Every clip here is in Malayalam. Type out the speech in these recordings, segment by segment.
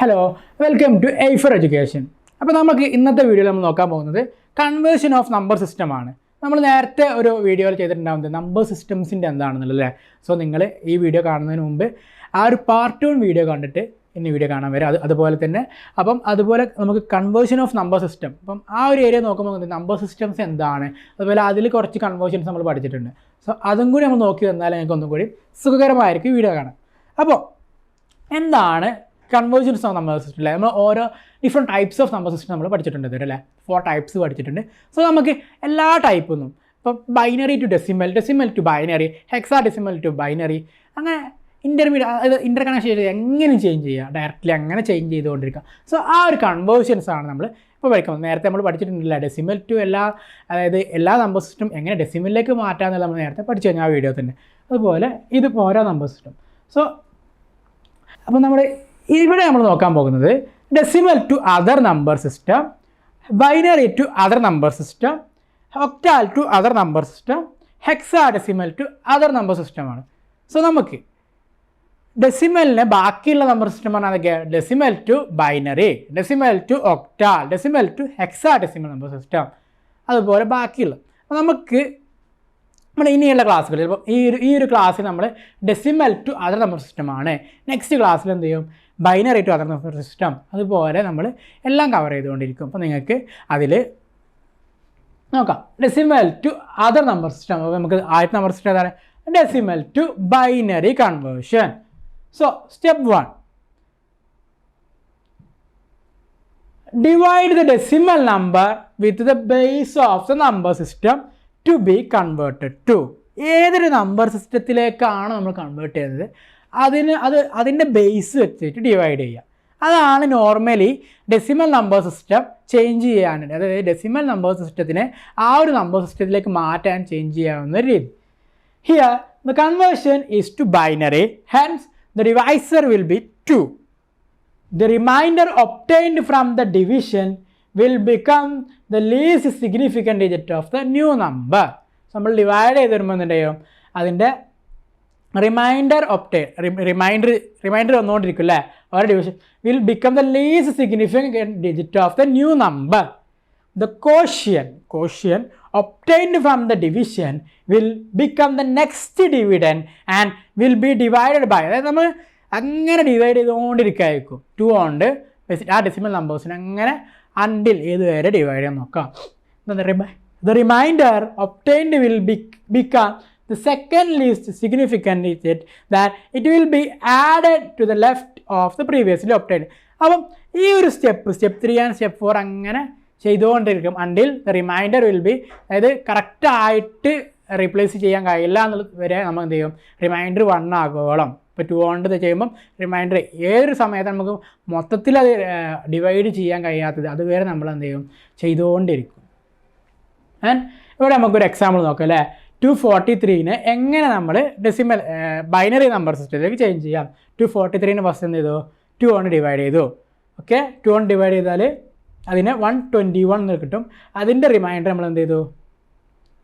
Hello welcome to A four education അപ്പോൾ നമുക്ക് ഇന്നത്തെ വീഡിയോയിൽ നമ്മൾ നോക്കാൻ പോകുന്നത് കൺവേർഷൻ ഓഫ് നമ്പർ സിസ്റ്റമാണ് നമ്മൾ നേരത്തെ ഒരു വീഡിയോയിൽ ചെയ്തിട്ടുണ്ടാവുന്നത് നമ്പർ സിസ്റ്റംസിന്റെ എന്താണെന്നുള്ളത് അല്ലേ? സോ നിങ്ങൾ ഈ വീഡിയോ കാണുന്നതിന് മുമ്പ് ആ ഒരു പാർട്ട് വൺ വീഡിയോ കണ്ടിട്ട് ഇനി വീഡിയോ കാണാൻ വരും. അത് അതുപോലെ തന്നെ അപ്പം അതുപോലെ നമുക്ക് കൺവേർഷൻ ഓഫ് നമ്പർ സിസ്റ്റം അപ്പം ആ ഒരു ഏരിയ നോക്കുമ്പോൾ നമ്പർ സിസ്റ്റംസ് എന്താണ്? അതുപോലെ അതിൽ കുറച്ച് കൺവേർഷൻസ് നമ്മൾ പഠിച്ചിട്ടുണ്ട്. സോ അതും കൂടി നമ്മൾ നോക്കി തന്നാൽ ഞങ്ങൾക്ക് ഒന്നും കൂടി സുഖകരമായിരിക്കും വീഡിയോ കാണാൻ. അപ്പോൾ എന്താണ് കൺവേർജൻസ് ഓഫ് നമ്പർ സിസ്റ്റം അല്ലേ നമ്മൾ ഓരോ different types of number system നമ്മൾ പഠിച്ചിട്ടുണ്ട് ഇതുവരെ അല്ലേ ഫോർ ടൈപ്സ് പഠിച്ചിട്ടുണ്ട്. സോ നമുക്ക് എല്ലാ ടൈപ്പൊന്നും ഇപ്പം binary to decimal decimal to binary hexadecimal to binary അങ്ങനെ ഇന്റർമീഡിയറ്റ് അതായത് ഇന്റർ കണക്ഷൻ എങ്ങനെ ചേഞ്ച് ചെയ്യുക ഡയറക്റ്റ്ലി അങ്ങനെ ചേഞ്ച് ചെയ്തുകൊണ്ടിരിക്കുക സോ ആ ഒരു കൺവേർഷൻസ് ആണ് നമ്മൾ ഇപ്പോൾ പഠിക്കുന്നത് നേരത്തെ നമ്മൾ പഠിച്ചിട്ടുണ്ടല്ല ഡെസിമൽ ടു എല്ലാ അതായത് എല്ലാ നമ്പർ സിസ്റ്റം എങ്ങനെ ഡെസിമലിലേക്ക് മാറ്റാമെന്നുള്ള നമ്മൾ നേരത്തെ പഠിച്ചു കഴിഞ്ഞാൽ ആ വീഡിയോ തന്നെ. അതുപോലെ ഇത് ഓരോ നമ്പർ സിസ്റ്റം സോ അപ്പോൾ നമ്മൾ ഇവിടെ നമ്മൾ നോക്കാൻ പോകുന്നത് decimal to other number system binary to other number system octal to other number system hexadecimal to other number സിസ്റ്റമാണ് സോ നമുക്ക് ഡെസിമലിന് ബാക്കിയുള്ള നമ്പർ സിസ്റ്റം പറഞ്ഞാൽ അതൊക്കെ decimal to binary decimal to octal decimal to hexadecimal number system അതുപോലെ ബാക്കിയുള്ള. അപ്പോൾ നമുക്ക് നമ്മൾ ഇനിയുള്ള ക്ലാസ്സുകളിൽ ഇപ്പോൾ ഈ ഒരു ഈ ഒരു ക്ലാസ്സിൽ നമ്മൾ ഡെസിമൽ ടു അതർ നമ്പർ സിസ്റ്റമാണ് നെക്സ്റ്റ് ക്ലാസ്സിൽ എന്ത് ചെയ്യും? Binary to other number system അതുപോലെ നമ്മൾ എല്ലാം കവർ ചെയ്തുകൊണ്ടിരിക്കും. അപ്പോൾ നിങ്ങൾക്ക് അതിൽ നോക്കാം. Decimal to other number system അപ്പോൾ നമുക്ക് ആദ്യത്തെ നമ്പർ സിസ്റ്റം ഏതാണ്? Decimal to binary conversion so step one divide the decimal number with the base of the number system to be converted to. ഏതൊരു നമ്പർ സിസ്റ്റത്തിലേക്കാണ് നമ്മൾ കൺവേർട്ട് ചെയ്യുന്നത്? അതിന് അത് അതിന്റെ ബേസ് വെച്ചിട്ട് ഡിവൈഡ് ചെയ്യുക. അതാണ് normally decimal number system change ചെയ്യാനുണ്ട്. അതായത് ഡെസിമൽ നമ്പർ സിസ്റ്റത്തിനെ ആ ഒരു നമ്പർ സിസ്റ്റത്തിലേക്ക് മാറ്റാൻ ചേഞ്ച് ചെയ്യാവുന്ന രീതി. Here the conversion is to binary hence the divisor will be two the remainder obtained from the division will become the least significant digit of the new number നമ്മൾ ഡിവൈഡ് ചെയ്ത് വരുമ്പോൾ എന്തുണ്ടെങ്കിലും അതിന്റെ റിമൈൻഡർ ഒപ്റ്റേ റിമൈൻഡർ റിമൈൻഡർ വന്നുകൊണ്ടിരിക്കും അല്ലേ ഓരോ division will become the least significant digit of the new number the quotient quotient obtained from the division will become the next dividend and will be divided by അതായത് നമ്മൾ അങ്ങനെ ഡിവൈഡ് ചെയ്തുകൊണ്ടിരിക്കുകയായിരിക്കും. ടു കൊണ്ട് ആ ഡെസിമൽ നമ്പേഴ്സിനെ അങ്ങനെ അണ്ടിൽ ഏതുവരെ ഡിവൈഡ് ചെയ്യാൻ നോക്കാം. The remainder obtained will become the second least significant is it that it will be added to the left of the previously obtained അപ്പം ഈ ഒരു step step three and step four അങ്ങനെ ചെയ്തുകൊണ്ടിരിക്കും. Until the remainder will be അതായത് കറക്റ്റായിട്ട് റീപ്ലേസ് ചെയ്യാൻ കഴിയില്ല എന്നുള്ളത് വരെ നമ്മൾ എന്ത് ചെയ്യും? റിമൈൻഡർ വൺ ആകോളം ഇപ്പോൾ ടു കൊണ്ട് ചെയ്യുമ്പം റിമൈൻഡർ ഏതൊരു സമയത്ത് നമുക്ക് മൊത്തത്തിൽ അത് ഡിവൈഡ് ചെയ്യാൻ കഴിയാത്തത് അതുവരെ നമ്മൾ എന്ത് ചെയ്യും? ചെയ്തുകൊണ്ടിരിക്കും. ആൻഡ് ഇവിടെ നമുക്കൊരു എക്സാമ്പിൾ നോക്കാം അല്ലേ? ടു ഫോർട്ടി ത്രീനെ എങ്ങനെ നമ്മൾ ഡെസിമൽ ബൈനറി നമ്പർ സിസ്റ്റത്തിലേക്ക് ചേഞ്ച് ചെയ്യാം? ടു ഫോർട്ടി ത്രീനെ ഫസ്റ്റ് എന്ത് ചെയ്തു ടു കൊണ്ട് ഡിവൈഡ് ചെയ്തു. ഓക്കെ ടു കൊണ്ട് ഡിവൈഡ് ചെയ്താൽ അതിനെ വൺ ട്വന്റി വൺ എന്ന് കിട്ടും. അതിന്റെ റിമൈൻഡർ നമ്മൾ എന്ത് ചെയ്തു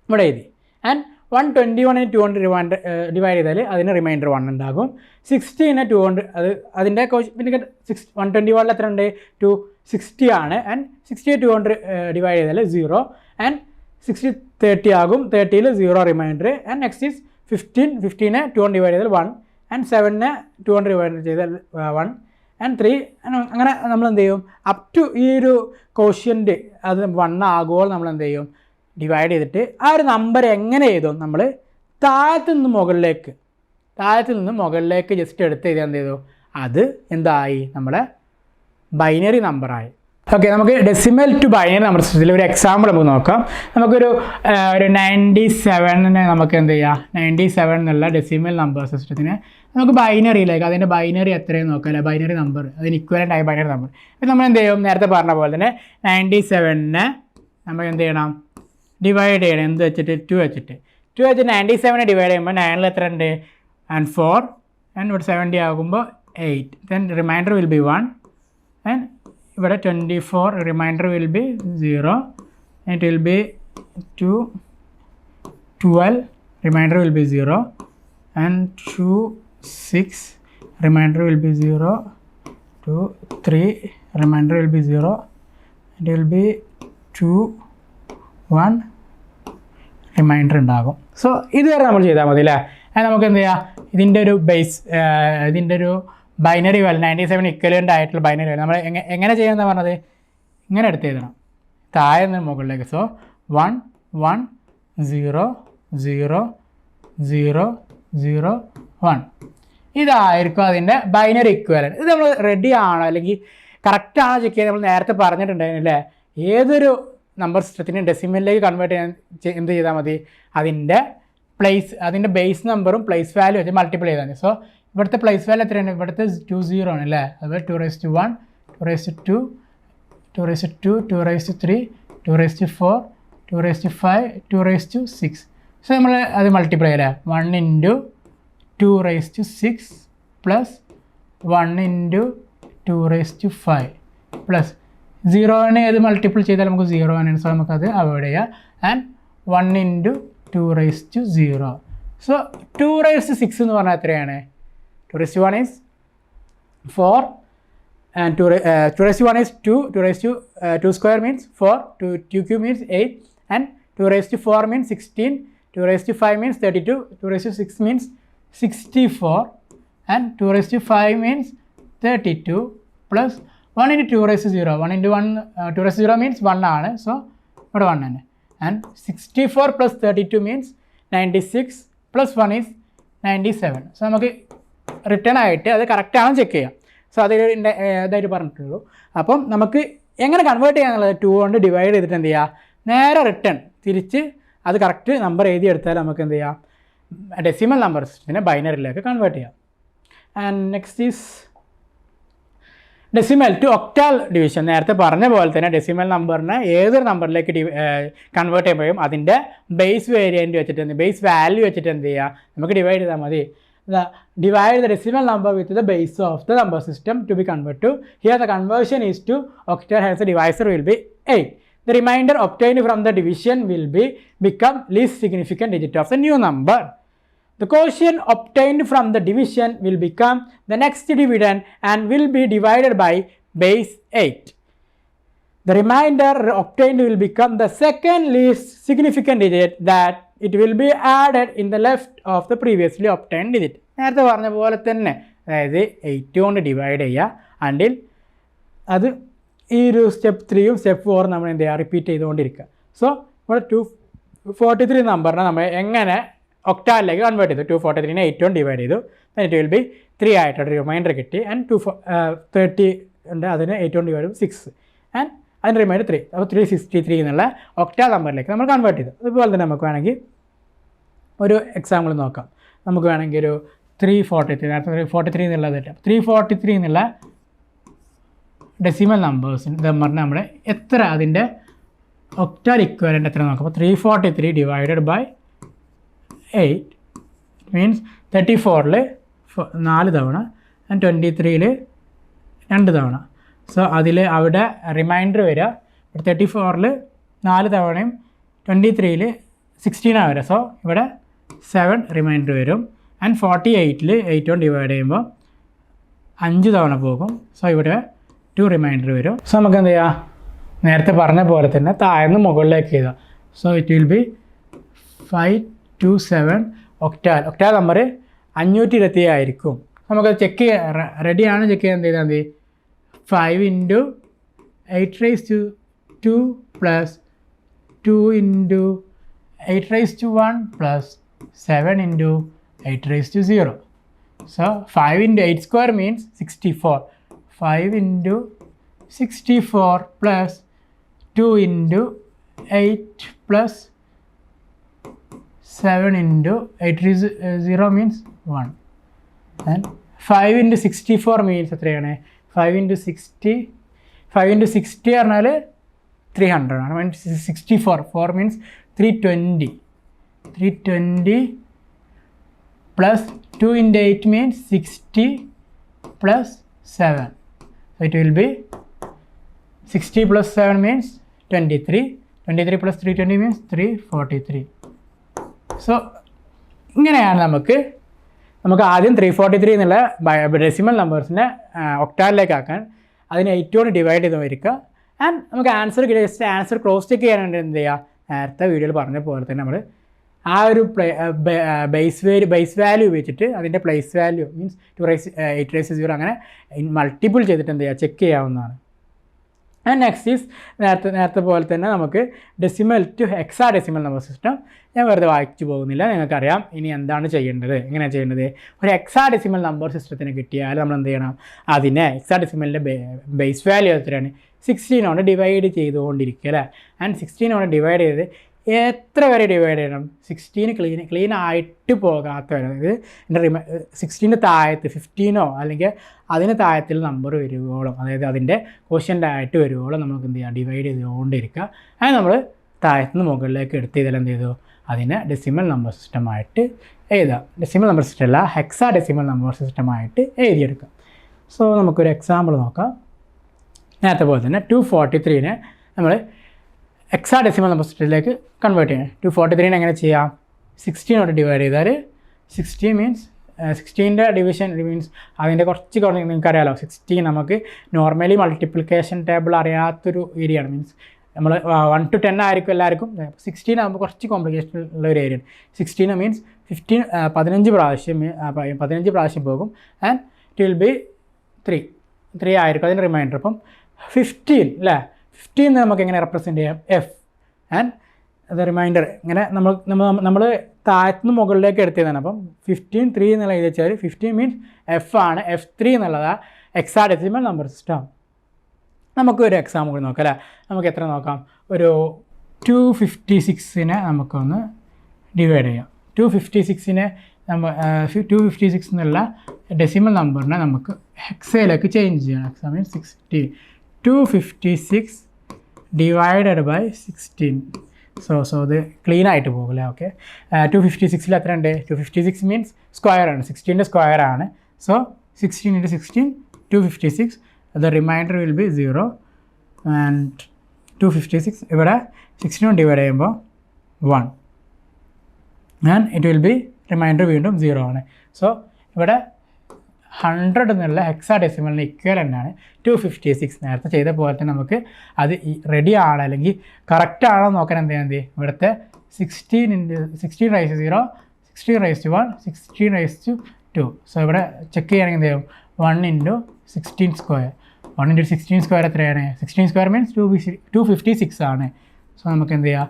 ഇവിടെ എഴുതി. ആൻഡ് വൺ ട്വന്റി വണ്ണിന് ടു കൊണ്ട് റിമൈൻഡർ ഡിവൈഡ് ചെയ്താൽ അതിന് റിമൈൻഡർ വൺ ഉണ്ടാകും. സിക്സ്റ്റീനെ ടു കൊണ്ട് അത് അതിന്റെ പിന്നെ സിക്സ് വൺ ട്വന്റി വണ്ണിൽ എത്ര ഉണ്ട്? ടു സിക്സ്റ്റി ആണ്. ആൻഡ് സിക്സ്റ്റി ടു കൊണ്ട് ഡിവൈഡ് ചെയ്താൽ സീറോ ആൻഡ് സിക്സ്റ്റി തേർട്ടി ആകും. തേർട്ടിയിൽ zero remainder and next is fifteen ഫിഫ്റ്റീനെ two കൊണ്ട് ഡിവൈഡ് ചെയ്താൽ വൺ ആൻഡ് സെവനെ ടു കൊണ്ട് ഡിവൈഡ് ചെയ്താൽ വൺ ആൻഡ് ത്രീ അങ്ങനെ നമ്മൾ എന്ത് ചെയ്യും? അപ് ടു ഈ ഒരു കോഷ്യന്റ് അത് വൺ ആകുമ്പോൾ നമ്മൾ എന്ത് ചെയ്യും? ഡിവൈഡ് ചെയ്തിട്ട് ആ ഒരു നമ്പർ എങ്ങനെ ചെയ്തു നമ്മൾ താഴത്തു നിന്ന് മുകളിലേക്ക് താഴത്തു നിന്ന് മുകളിലേക്ക് ജസ്റ്റ് എടുത്ത് എഴുതാൻ എന്ത് ചെയ്തു? അത് എന്തായി? നമ്മുടെ ബൈനറി നമ്പറായി ഓക്കെ നമുക്ക് ഡെസിമൽ ടു ബൈനറി നമ്പർ സിസ്റ്റത്തിൽ ഒരു എക്സാമ്പിൾ നമുക്ക് നോക്കാം. നമുക്കൊരു ഒരു നയന്റി സെവനിനെ നമുക്ക് എന്ത് ചെയ്യാം? നയന്റി സെവൻ എന്നുള്ള ഡെസിമൽ നമ്പർ സിസ്റ്റത്തിന് നമുക്ക് ബൈനറിയിലേക്ക് അതിന്റെ ബൈനറി എത്രയും നോക്കാം അല്ലെ? ബൈനറി നമ്പർ അതിന് ഇക്വലന്റ് ആയ ബൈനറി നമ്പർ ഇപ്പം നമ്മൾ എന്ത് ചെയ്യും? നേരത്തെ പറഞ്ഞ പോലെ തന്നെ നയന്റി സെവനിനെ നമ്മൾ എന്ത് ചെയ്യണം? ഡിവൈഡ് ചെയ്യണം. എന്ത് വെച്ചിട്ട്? ടു വെച്ചിട്ട്. ടു വെച്ചിട്ട് നയന്റി സെവനെ ഡിവൈഡ് ചെയ്യുമ്പോൾ നയനിൽ എത്ര ഉണ്ട്? ആൻഡ് ഫോർ ആൻഡ് ഇവിടെ സെവന്റി ആകുമ്പോൾ eight then remainder will be one and ഇവിടെ twenty four remainder will be zero it will be two twelve remainder will be zero and two six remainder will be zero two three remainder will be zero it will be two one remainder ഉണ്ടാകും സോ ഇതുവരെ നമ്മൾ ചെയ്താൽ മതി അല്ലേ നമുക്ക് എന്ത് ചെയ്യാം? ഇതിന്റെ ഒരു ബേസ് ഇതിന്റെ ഒരു binary value ninety seven equivalent ആയിട്ടുള്ള ബൈനറി വാല്യൂ നമ്മൾ എങ്ങനെ എങ്ങനെ ചെയ്യാമെന്ന് പറഞ്ഞത്? ഇങ്ങനെ എടുത്ത് എഴുതണം. താഴെ നിന്ന് മുകളിലേക്ക്. So one one zero zero zero zero one ഇതായിരിക്കും അതിന്റെ ബൈനറി ഇക്വലന്റ് ഇത് നമ്മൾ റെഡി ആണോ? അല്ലെങ്കിൽ കറക്റ്റ് ആണോ ചെക്ക് ചെയ്യാൻ നമ്മൾ നേരത്തെ പറഞ്ഞിട്ടുണ്ടായിരുന്നു അല്ലേ? ഏതൊരു നമ്പർ സിസ്റ്റത്തിനെ ഡെസിമലിലേക്ക് കൺവേർട്ട് ചെയ്യാൻ എന്ത് ചെയ്താൽ മതി? അതിന്റെ പ്ലേസ് അതിന്റെ ബേസ് നമ്പറും പ്ലേസ് വാല്യൂ വെച്ച് മൾട്ടിപ്ലൈ ചെയ്താൽ മതി. സോ ഇവിടുത്തെ പ്ലേസ് വാല്യൂ എത്രയാണ് ഇവിടുത്തെ ടു സീറോ ആണ് അല്ലേ അതുപോലെ two raise to one two raise to two raise to two raise to three two raise to four two raise to five two raise to six so നമ്മൾ അത് മൾട്ടിപ്ലൈ ചെയ്യാം one into two raise to six plus one into two raise to five plus സീറോനെ ഏത് മൾട്ടിപ്പിൾ ചെയ്താൽ നമുക്ക് സീറോ ആണ് സോ നമുക്കത് അവോയ്ഡ് ചെയ്യാം and one into two raise to zero so two raise to six എന്ന് പറഞ്ഞാൽ എത്രയാണ് two raise to one is four and 2 ra- uh, 2 raised to 1 is 2 2 raised to uh, 2 square means 4 2 2 cube means 8 and 2 raised to 4 means 16 2 raised to 5 means 32 2 raised to 6 means 64 and 2 raised to 5 means 32 plus 1 into 2 raised to 0 1 into 1 uh, 2 raised to 0 means 1 ആണ് സോ ഇവിടെ 1 തന്നെ and 64 plus 32 means 96 plus 1 is 97 so നമുക്ക് return ആയിട്ട് അത് കറക്റ്റ് ആണെന്ന് ചെക്ക് ചെയ്യാം. സോ അതിൽ ഇതായിട്ട് പറഞ്ഞിട്ടുള്ളൂ. അപ്പം നമുക്ക് എങ്ങനെ കൺവേർട്ട് ചെയ്യാന്നുള്ളത് ടു കൊണ്ട് ഡിവൈഡ് ചെയ്തിട്ട് എന്ത് ചെയ്യുക നേരെ റിട്ടേൺ തിരിച്ച് അത് കറക്റ്റ് നമ്പർ എഴുതി എടുത്താൽ നമുക്ക് എന്ത് ചെയ്യാം? ഡെസിമൽ നമ്പർ സിസ്റ്റത്തിനെ ബൈനറിയിലേക്ക് കൺവേർട്ട് ചെയ്യാം. And next is decimal to octal division നേരത്തെ പറഞ്ഞ പോലെ തന്നെ ഡെസിമൽ നമ്പറിനെ ഏതൊരു നമ്പറിലേക്ക് ഡി കൺവേർട്ട് ചെയ്യുമ്പോഴും അതിന്റെ ബേസ് വേരിയന്റ് വെച്ചിട്ട് ബേസ് വാല്യൂ വെച്ചിട്ട് എന്ത് ചെയ്യുക നമുക്ക് ഡിവൈഡ് ചെയ്താൽ മതി. The divide the decimal number with the base of the number system to be converted to. Here the conversion is to octal hence the divisor will be 8 the remainder obtained from the division will be become least significant digit of the new number. The quotient obtained from the division will become the next dividend and will be divided by base 8 the remainder obtained will become the second least significant digit that it will be added in the left of the previously obtained digit നേരത്തെ പറഞ്ഞ പോലെ തന്നെ അതായത് എയ്റ്റ് കൊണ്ട് ഡിവൈഡ് ചെയ്യുക. അണ്ടിൽ അത് ഈ ഒരു സ്റ്റെപ്പ് ത്രീയും സ്റ്റെപ്പ് ഫോറും നമ്മൾ എന്ത് ചെയ്യുക? റിപ്പീറ്റ് ചെയ്തുകൊണ്ടിരിക്കുക. സോ ഇവിടെ ടു ഫോർട്ടി ത്രീ നമ്പറിനെ നമ്മൾ എങ്ങനെ ഒക്ടാലിലേക്ക് കൺവേർട്ട് ചെയ്തു? ടു ഫോർട്ടി ത്രീനെ എയ്റ്റ് കൊണ്ട് ഡിവൈഡ് ചെയ്തു. ഇറ്റ് വിൽ ബി ത്രീ ആയിട്ടൊരു റിമൈൻഡർ കിട്ടി. ആൻഡ് ടു ഫോ തേർട്ടി ഉണ്ട്. അതിന് എയ്റ്റ് കൊണ്ട് ഡിവൈഡ് സിക്സ് ആൻഡ് അതിന്റെ റിമൈൻഡർ ത്രീ അപ്പോൾ ത്രീ സിക്സ്റ്റി ത്രീ എന്നുള്ള ഒക്ടാ നമ്പറിലേക്ക് നമ്മൾ കൺവേർട്ട് ചെയ്തു. അതുപോലെ തന്നെ നമുക്ക് വേണമെങ്കിൽ ഒരു എക്സാമ്പിൾ നോക്കാം. നമുക്ക് വേണമെങ്കിൽ ഒരു ത്രീ ഫോർട്ടി ത്രീ നേരത്തെ ത്രീ ഫോർട്ടി ത്രീ എന്നുള്ളത് ത്രീ ഫോർട്ടി ത്രീ എന്നുള്ള ഡെസിമൽ നമ്പേഴ്സിന് നമ്പറിന് നമ്മൾ എത്ര അതിന്റെ ഒക്ടാൽ ഇക്വലന്റ് എത്ര നോക്കാം. അപ്പോൾ three forty three divided by eight means thirty ഫോറിൽ നാല് തവണ ആൻഡ് ട്വന്റി ത്രീയിൽ രണ്ട് തവണ. സോ അതിൽ അവിടെ റിമൈൻഡർ വരിക. തേർട്ടി ഫോറിൽ നാല് തവണയും ട്വന്റി ത്രീയിൽ സിക്സ്റ്റീനാണ് വരിക. സോ ഇവിടെ സെവൻ റിമൈൻഡർ വരും. ആൻഡ് ഫോർട്ടി എയ്റ്റിൽ എയ്റ്റ് കൊണ്ട് ഡിവൈഡ് ചെയ്യുമ്പോൾ അഞ്ച് തവണ പോകും. സോ ഇവിടെ ടു റിമൈൻഡർ വരും. സോ നമുക്ക് എന്ത് ചെയ്യാം? നേരത്തെ പറഞ്ഞ പോലെ തന്നെ താഴ്ന്ന് മുകളിലേക്ക് ചെയ്താൽ so it will be five two seven octal octal number അഞ്ഞൂറ്റി ഇരുപത്തി ആയിരിക്കും. നമുക്കത് ചെക്ക് ചെയ്യാം. റെഡിയാണ് ചെക്ക് ചെയ്യാൻ എന്ത് ചെയ്താൽ മതി? five into eight raise to two plus two into eight raise to one plus seven into eight raise to zero so five into eight square means sixty four five into sixty four plus two into eight plus seven into eight zero means one and five into sixty four means എത്രയാണ് five into sixty five into sixty പറഞ്ഞാൽ ത്രീ ഹൺഡ്രഡ് ആണ്. Means sixty four four means three twenty three twenty plus two into eight means sixty plus seven it will be sixty plus seven means twenty three twenty three plus three twenty means three forty three so ഇങ്ങനെയാണ് നമുക്ക് നമുക്ക് ആദ്യം ത്രീ ഫോർട്ടി ത്രീ എന്നുള്ള ഡെസിമൽ നമ്പേഴ്സിനെ ഒക്ടാലിലേക്ക് ആക്കാൻ. അതിനെ എയ്റ്റ് കൊണ്ട് ഡിവൈഡ് ചെയ്ത് വരിക. ആൻഡ് നമുക്ക് answer just answer cross check ചെയ്യാനായിട്ട് എന്ത് ചെയ്യുക നേരത്തെ വീഡിയോയിൽ പറഞ്ഞ പോലെ തന്നെ നമ്മൾ ആ ഒരു ബേസ് വാല്യൂ ബേസ് വാല്യൂ ഉപയോഗിച്ചിട്ട് അതിന്റെ place value means two raise eight raise zero അങ്ങനെ മൾട്ടിപ്പിൾ ചെയ്തിട്ട് എന്ത് ചെയ്യുക ചെക്ക് ചെയ്യാവുന്നതാണ്. ആൻഡ് നെക്സ്റ്റ് ഈസ് നേരത്തെ നേരത്തെ പോലെ തന്നെ നമുക്ക് decimal to hexadecimal number system ഞാൻ വെറുതെ വായിച്ചു പോകുന്നില്ല. നിങ്ങൾക്കറിയാം ഇനി എന്താണ് ചെയ്യേണ്ടത്? എങ്ങനെയാണ് ചെയ്യേണ്ടത്? ഒരു എക്സാ ഡെസിമൽ നമ്പർ സിസ്റ്റത്തിന് കിട്ടിയാൽ നമ്മൾ എന്ത് ചെയ്യണം? അതിനെ എക്സാ ഡെസിമലിന്റെ ബേസ് വാല്യൂ എത്രയാണ്? സിക്സ്റ്റീനോട് ഡിവൈഡ് ചെയ്തുകൊണ്ടിരിക്കുക അല്ലേ? ആൻഡ് സിക്സ്റ്റീനോട് ഡിവൈഡ് ചെയ്ത് എത്ര വരെ ഡിവൈഡ് ചെയ്യണം? സിക്സ്റ്റീന് ക്ലീൻ ക്ലീൻ ആയിട്ട് പോകാത്ത അതായത് എന്റെ റിമ സിക്സ്റ്റീന് താഴത്ത് ഫിഫ്റ്റീനോ അല്ലെങ്കിൽ അതിന് താഴത്തിൽ നമ്പർ വരുവോളം അതായത് അതിന്റെ ക്വസ്റ്റ്യന്റെ ആയിട്ട് വരുവോളം നമുക്ക് എന്ത് ചെയ്യാം? ഡിവൈഡ് ചെയ്തുകൊണ്ടിരിക്കുക. അത് നമ്മൾ താഴത്തുനിന്ന് മുകളിലേക്ക് എടുത്ത് ചെയ്താൽ എന്ത് ചെയ്തു? അതിനെ ഡെസിമൽ നമ്പർ സിസ്റ്റമായിട്ട് എഴുതാം. ഡെസിമൽ നമ്പർ സിസ്റ്റം അല്ല ഹെക്സാ ഡെസിമൽ നമ്പർ സിസ്റ്റമായിട്ട് എഴുതിയെടുക്കാം. സോ നമുക്കൊരു എക്സാമ്പിൾ നോക്കാം. നേരത്തെ പോലെ തന്നെ ടു ഫോർട്ടി ത്രീനെ നമ്മൾ എക്സാ ഡെസിമൽ നമ്പർ സിസ്റ്റത്തിലേക്ക് കൺവേർട്ട് ചെയ്യണം. ടു ഫോർട്ടി ത്രീനെ എങ്ങനെ ചെയ്യാം? സിക്സ്റ്റീനോട്ട് ഡിവൈഡ് ചെയ്താൽ സിക്സ്റ്റീൻ മീൻസ് സിക്സ്റ്റീന്റെ ഡിവിഷൻ മീൻസ് അതിന്റെ കുറച്ച് കുറഞ്ഞ് നിങ്ങൾക്ക് അറിയാലോ സിക്സ്റ്റീൻ നമുക്ക് നോർമലി മൾട്ടിപ്ലിക്കേഷൻ ടേബിൾ അറിയാത്തൊരു ഏരിയ ആണ്. മീൻസ് നമ്മൾ വൺ ടു ടെൻ ആയിരിക്കും എല്ലാവർക്കും. സിക്സ്റ്റീൻ ആകുമ്പോൾ കുറച്ച് കോംപ്ലിക്കേഷൻ ഉള്ള ഒരു ഏരിയ സിക്സ്റ്റീൻ മീൻസ് ഫിഫ്റ്റീൻ പതിനഞ്ച് പ്രാവശ്യം പതിനഞ്ച് പ്രാവശ്യം പോകും. And it will be three three ആയിരിക്കും അതിന്റെ റിമൈൻഡർ അപ്പം ഫിഫ്റ്റീൻ അല്ലേ ഫിഫ്റ്റീൻ നമുക്ക് എങ്ങനെ റെപ്രസെന്റ് ചെയ്യാം? എഫ് ആൻഡ് റിമൈൻഡർ ഇങ്ങനെ നമ്മൾ നമ്മൾ നമ്മൾ താഴ്ത്തുന്ന മുകളിലേക്ക് എടുത്തതാണ് അപ്പം ഫിഫ്റ്റീൻ ത്രീ എന്നുള്ള എഴുതി വെച്ചാൽ ഫിഫ്റ്റീൻ മീൻസ് എഫ് ആണ്. എഫ് ത്രീ എന്നുള്ളതാണ് എക്സാ ഡെസിമൽ നമ്പർ സിസ്റ്റം നമുക്ക് ഒരു എക്സാം കൂടി നോക്കാം അല്ലേ? നമുക്ക് എത്ര നോക്കാം? ഒരു ടു ഫിഫ്റ്റി സിക്സിനെ നമുക്കൊന്ന് ഡിവൈഡ് ചെയ്യാം. ടു ഫിഫ്റ്റി സിക്സിനെ നമ്മൾ ടു ഫിഫ്റ്റി സിക്സ് എന്നുള്ള ഡെസിമൽ നമ്പറിനെ നമുക്ക് ഹെക്സയിലേക്ക് ചേഞ്ച് ചെയ്യണം. Exam means sixty two fifty six divided by sixteen so so ഇത് ക്ലീൻ ആയിട്ട് പോകില്ല? ഓക്കെ ടു ഫിഫ്റ്റി സിക്സിൽ എത്ര ഉണ്ട്? Two fifty six means square ആണ്. സിക്സ്റ്റീന്റെ സ്ക്വയർ ആണ്. So sixteen into sixteen two fifty six the remainder will be zero and two fifty six ഇവിടെ സിക്സ്റ്റീൻ ഡിവൈഡ് ചെയ്യുമ്പോൾ one and it will be remainder വീണ്ടും സീറോ ആണ്. സോ ഇവിടെ ഹൺഡ്രഡ് എന്നുള്ള ഹെക്സാ ഡെസിമലിന് ഇക്വൽ തന്നെയാണ് ടു ഫിഫ്റ്റി സിക്സ് നേരത്തെ ചെയ്ത പോലെ തന്നെ നമുക്ക് അത് റെഡി ആണ് അല്ലെങ്കിൽ കറക്റ്റ് ആണോ നോക്കാൻ എന്ത് ചെയ്യാൻ ഇവിടുത്തെ sixteen into sixteen raise zero sixteen raise two one sixteen raise two two so ഇവിടെ ചെക്ക് ചെയ്യുകയാണെങ്കിൽ എന്ത് ചെയ്യും? One into sixteen square one into sixteen square എത്രയാണ്? Sixteen square means two two fifty six ആണ്. സോ നമുക്ക് എന്ത് ചെയ്യാം?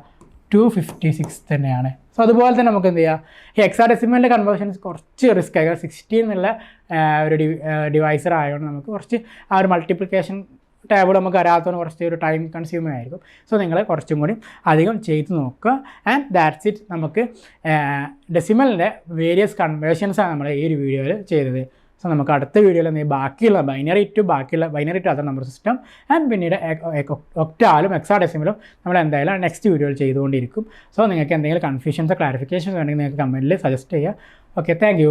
ടു ഫിഫ്റ്റി സിക്സ് തന്നെയാണ്. സോ അതുപോലെ തന്നെ നമുക്ക് എന്ത് ചെയ്യാം? ഈ എക്സാ ഡെസിമലിന്റെ കൺവേർഷൻസ് കുറച്ച് റിസ്ക് ആയി. സിക്സ്റ്റീൻ എന്നുള്ള ഒരു ഡിവൈസർ ആയതുകൊണ്ട് നമുക്ക് കുറച്ച് ആ ഒരു മൾട്ടിപ്ലിക്കേഷൻ ടേബിൾ നമുക്ക് അറിയാത്തതുകൊണ്ട് കുറച്ച് ഒരു ടൈം കൺസ്യൂമിംഗ് ആയിരിക്കും. സോ നിങ്ങൾ കുറച്ചും കൂടി അധികം ചെയ്ത് നോക്കുക. ആൻഡ് ദാറ്റ്സ് ഇറ്റ് നമുക്ക് ഡെസിമലിന്റെ വേരിയസ് കൺവേർഷൻസാണ് നമ്മൾ ഈ ഒരു വീഡിയോയിൽ ചെയ്തത്. സോ നമുക്ക് അടുത്ത വീഡിയോയിൽ എന്ത് ബാക്കിയുള്ള ബൈനറി ടു ബാക്കിയുള്ള binary to other number system and പിന്നീട് ഒക്ടാലും എക്സാ ഡെസിമലും നമ്മൾ എന്തായാലും നെക്സ്റ്റ് വീഡിയോയിൽ ചെയ്തുകൊണ്ടിരിക്കും. സോ നിങ്ങൾക്ക് എന്തെങ്കിലും കൺഫ്യൂഷൻസോ ക്ലാരിഫിക്കേഷൻസ് വേണമെങ്കിൽ നിങ്ങൾക്ക് കമന്റിൽ സജസ്റ്റ് ചെയ്യുക. Okay thank